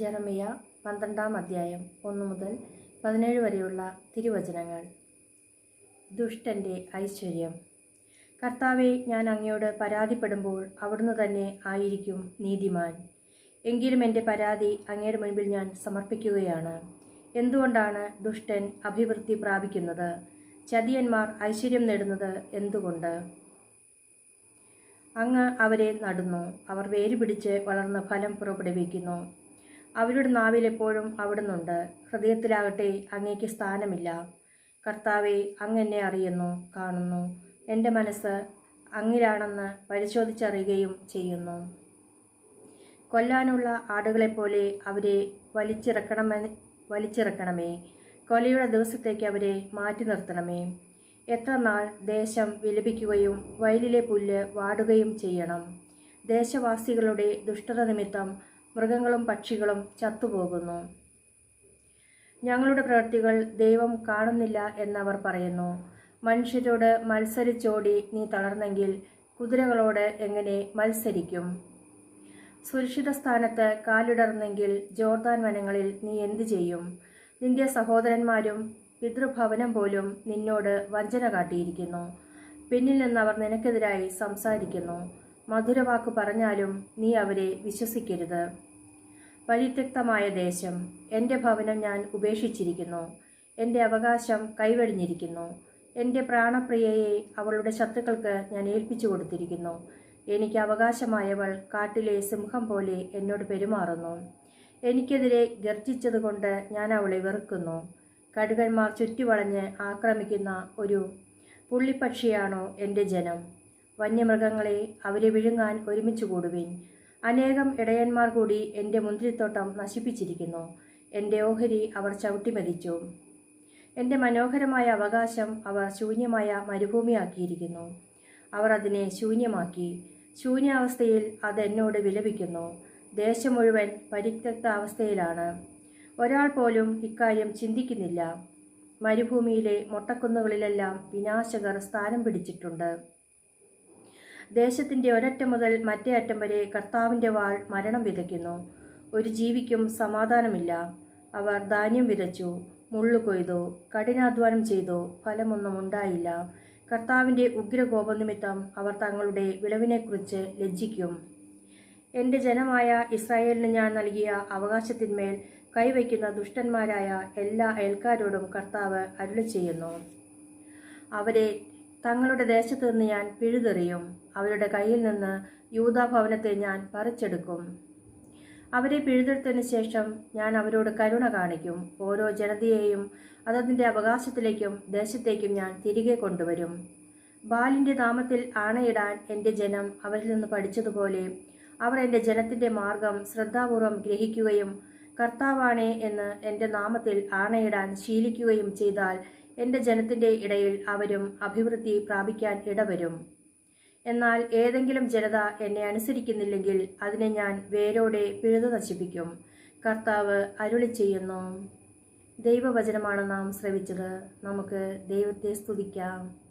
ജെറമിയ പന്ത്രണ്ടാം അധ്യായം ഒന്ന് മുതൽ പതിനേഴ് വരെയുള്ള തിരുവചനങ്ങൾ. ദുഷ്ടന്റെ ഐശ്വര്യം. കർത്താവെ ഞാൻ അങ്ങയോട് പരാതിപ്പെടുമ്പോൾ അവിടുന്ന് തന്നെ ആയിരിക്കും നീതിമാൻ. എങ്കിലും എന്റെ പരാതി അങ്ങയുടെ മുൻപിൽ ഞാൻ സമർപ്പിക്കുകയാണ്. എന്തുകൊണ്ടാണ് ദുഷ്ടൻ അഭിവൃദ്ധി പ്രാപിക്കുന്നത്? ചതിയന്മാർ ഐശ്വര്യം നേടുന്നത് എന്തുകൊണ്ട്? അങ്ങ് അവരെ നടുന്നു. അവർ വേരുപിടിച്ച് വളർന്ന് ഫലം പുറപ്പെടുവിക്കുന്നു. അവരുടെ നാവിൽ എപ്പോഴും അവിടുന്നുണ്ട്. ഹൃദയത്തിലാകട്ടെ അങ്ങേക്ക് സ്ഥാനമില്ല. കർത്താവെ അങ്ങെന്നെ അറിയുന്നു കാണുന്നു. എന്റെ മനസ്സ് അങ്ങിലാണെന്ന് പരിശോധിച്ചറിയുകയും ചെയ്യുന്നു. കൊല്ലാനുള്ള ആടുകളെപ്പോലെ അവരെ വലിച്ചിറക്കണമെന്ന് വലിച്ചിറക്കണമേ. കൊലയുടെ ദിവസത്തേക്ക് അവരെ മാറ്റി നിർത്തണമേ. എത്ര നാൾ ദേശം വിലപിക്കുകയും വയലിലെ പുല്ല് വാടുകയും ചെയ്യണം. ദേശവാസികളുടെ ദുഷ്ടത നിമിത്തം മൃഗങ്ങളും പക്ഷികളും ചത്തുപോകുന്നു. ഞങ്ങളുടെ പ്രവൃത്തികൾ ദൈവം കാണുന്നില്ല എന്നവർ പറയുന്നു. മനുഷ്യരോട് മത്സരിച്ചോടി നീ തളർന്നെങ്കിൽ കുതിരകളോട് എങ്ങനെ മത്സരിക്കും? സുരക്ഷിത സ്ഥാനത്ത് കാലിടർന്നെങ്കിൽ ജോർദാൻ വനങ്ങളിൽ നീ എന്തു ചെയ്യും? നിന്റെ സഹോദരന്മാരും പിതൃഭവനം പോലും നിന്നോട് വഞ്ചന കാട്ടിയിരിക്കുന്നു. പിന്നിൽ നിന്ന് അവർ നിനക്കെതിരായി സംസാരിക്കുന്നു. മധുരവാക്ക് പറഞ്ഞാലും നീ അവരെ വിശ്വസിക്കരുത്. പരിത്യക്തമായ ദേശം. എന്റെ ഭവനം ഞാൻ ഉപേക്ഷിച്ചിരിക്കുന്നു. എന്റെ അവകാശം കൈവെടിഞ്ഞിരിക്കുന്നു. എന്റെ പ്രാണപ്രിയയെ അവളുടെ ശത്രുക്കൾക്ക് ഞാൻ ഏൽപ്പിച്ചു കൊടുത്തിരിക്കുന്നു. എനിക്ക് അവകാശമായവൾ കാട്ടിലെ സിംഹം പോലെ എന്നോട് പെരുമാറുന്നു. എനിക്കെതിരെ ഗർജിച്ചതുകൊണ്ട് ഞാൻ അവളെ വെറുക്കുന്നു. കടുകന്മാർ ചുറ്റിവളഞ്ഞ് ആക്രമിക്കുന്ന ഒരു പുള്ളിപ്പക്ഷിയാണോ എന്റെ ജനം. വന്യമൃഗങ്ങളെ അവരെ വിഴുങ്ങാൻ ഒരുമിച്ച് കൂടുവിൻ അനേകം ഇടയന്മാർ കൂടി എന്റെ മുന്തിരിത്തോട്ടം നശിപ്പിച്ചിരിക്കുന്നു. എന്റെ ഓഹരി അവർ ചവിട്ടിമതിച്ചു എന്റെ മനോഹരമായ അവകാശം അവർ ശൂന്യമായ മരുഭൂമിയാക്കിയിരിക്കുന്നു. അവർ അതിനെ ശൂന്യമാക്കി. ശൂന്യാവസ്ഥയിൽ അതെന്നോട് വിലപിക്കുന്നു. ദേശം മുഴുവൻ പരിത്യക്ത അവസ്ഥയിലാണ്. ഒരാൾ പോലും ഇക്കാര്യം ചിന്തിക്കുന്നില്ല. മരുഭൂമിയിലെ മൊട്ടക്കുന്നുകളിലെല്ലാം വിനാശകർ സ്ഥാനം പിടിച്ചിട്ടുണ്ട്. ദേശത്തിന്റെ ഒരറ്റം മുതൽ മറ്റേ അറ്റം വരെ കർത്താവിന്റെ വാൾ മരണം വിതയ്ക്കുന്നു. ഒരു ജീവിക്കും സമാധാനമില്ല. അവർ ധാന്യം വിതച്ചു മുള്ളു കൊയ്തു കഠിനാധ്വാനം ചെയ്തു ഫലമൊന്നും ഉണ്ടായില്ല. കർത്താവിന്റെ ഉഗ്രകോപ നിമിത്തം അവർ തങ്ങളുടെ വിളവിനെക്കുറിച്ച് ലജ്ജിക്കും. എന്റെ ജനമായ ഇസ്രായേലിന് ഞാൻ നൽകിയ അവകാശത്തിന്മേൽ കൈവയ്ക്കുന്ന ദുഷ്ടന്മാരായ എല്ലാ അയൽക്കാരോടും കർത്താവ് അരുളി ചെയ്യുന്നു അവരെ തങ്ങളുടെ ദേശത്ത് നിന്ന് ഞാൻ പിഴുതെറിയും. അവരുടെ കയ്യിൽ നിന്ന് യൂതാഭവനത്തെ ഞാൻ പറിച്ചെടുക്കും. അവരെ പിഴുതെടുത്തതിന് ശേഷം ഞാൻ അവരോട് കരുണ കാണിക്കും. ഓരോ ജനതയെയും അതതിന്റെ അവകാശത്തിലേക്കും ദേശത്തേക്കും ഞാൻ തിരികെ കൊണ്ടുവരും. ബാലിന്റെ നാമത്തിൽ ആണയിടാൻ എന്റെ ജനം അവരിൽ നിന്ന് പഠിച്ചതുപോലെ അവർ എന്റെ ജനത്തിന്റെ മാർഗം ശ്രദ്ധാപൂർവം ഗ്രഹിക്കുകയും കർത്താവാണേ എന്ന് എന്റെ നാമത്തിൽ ആണയിടാൻ ശീലിക്കുകയും ചെയ്താൽ എന്റെ ജനത്തിന്റെ ഇടയിൽ അവരും അഭിവൃദ്ധി പ്രാപിക്കാൻ ഇടവരും. എന്നാൽ ഏതെങ്കിലും ജനത എന്നെ അനുസരിക്കുന്നില്ലെങ്കിൽ അതിനെ ഞാൻ വേരോടെ പിഴുതു നശിപ്പിക്കും. കർത്താവ് അരുളി ചെയ്യുന്നു. ദൈവവചനമാണ് നാം ശ്രവിച്ചത്. നമുക്ക് ദൈവത്തെ സ്തുതിക്കാം.